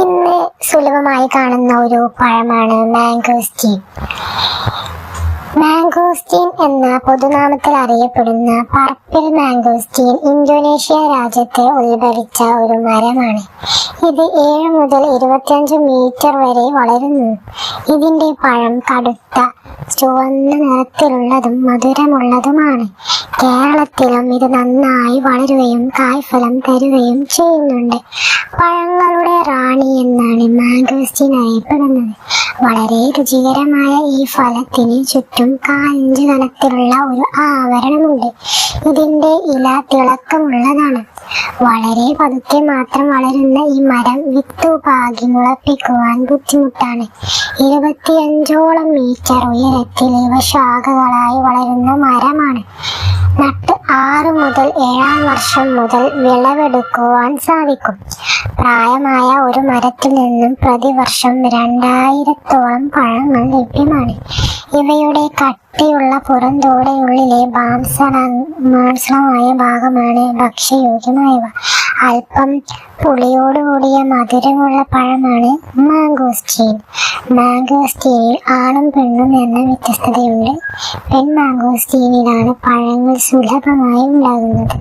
ഇന്ന് സുലഭമായി കാണുന്ന ഒരു പഴമാണ് മാംഗോസ്റ്റീൻ മാംഗോസ്റ്റീൻ എന്ന പൊതുനാമത്തിൽ അറിയപ്പെടുന്ന പർപ്പിൾ മാംഗോസ്റ്റീൻ ഇന്തോനേഷ്യ രാജ്യത്തെ ഉത്ഭവിച്ച ഒരു മരമാണ്. ഇത് ഏഴ് മുതൽ ഇരുപത്തിയഞ്ച് മീറ്റർ വരെ വളരുന്നു. ഇതിന്റെ പഴം കടുത്ത ചുവന്ന നിറത്തിലുള്ളതും മധുരമുള്ളതുമാണ്. കേരളത്തിലും ഇത് നന്നായി വളരുകയും കായ്ഫലം തരുകയും ചെയ്യുന്നുണ്ട്. പഴങ്ങളുടെ റാണി എന്നാണ് മാംഗോസ്റ്റീൻ അറിയപ്പെടുന്നത് വളരെ രുചികരമായ ഈ ഫലത്തിന് ചുറ്റും കാഞ്ച് കനത്തിലുള്ള ഒരു ആവരണമുണ്ട്. ഇതിന്റെ ഇല തിളക്കമുള്ളതാണ്. വളരെ പതുക്കെ മാത്രം വളരുന്ന ഈ മരം വിത്ത് പാകി മുളപ്പിക്കുവാൻ ബുദ്ധിമുട്ടാണ്. ഇരുപത്തിയഞ്ചോളം മീറ്റർ ഉയരത്തിൽ ഇവ ശാഖകളായി വളരുന്ന ഏഴാം വർഷം മുതൽ വിളവെടുക്കുവാൻ സാധിക്കും. പ്രായമായ ഒരു മരത്തിൽ നിന്നും പ്രതിവർഷം രണ്ടായിരത്തോളം പഴങ്ങൾ ലഭ്യമാണ്. ഇവയുടെ കട്ടിയുള്ള പുറന്തോടെയുള്ളിലെ മാംസ മാംസളമായ ഭാഗമാണ് ഭക്ഷ്യയോഗ്യമായവ. അല്പം പുളിയോട് കൂടിയ മധുരമുള്ള പഴമാണ് മാംഗോസ്റ്റീൻ മാംഗോസ്റ്റീനിൽ ആണും പെണ്ണും എന്ന വ്യത്യസ്തതയുണ്ട്. പെൺ മാംഗോസ്റ്റീനിലാണ് പഴങ്ങൾ സുലഭമായി ഉണ്ടാകുന്നത്.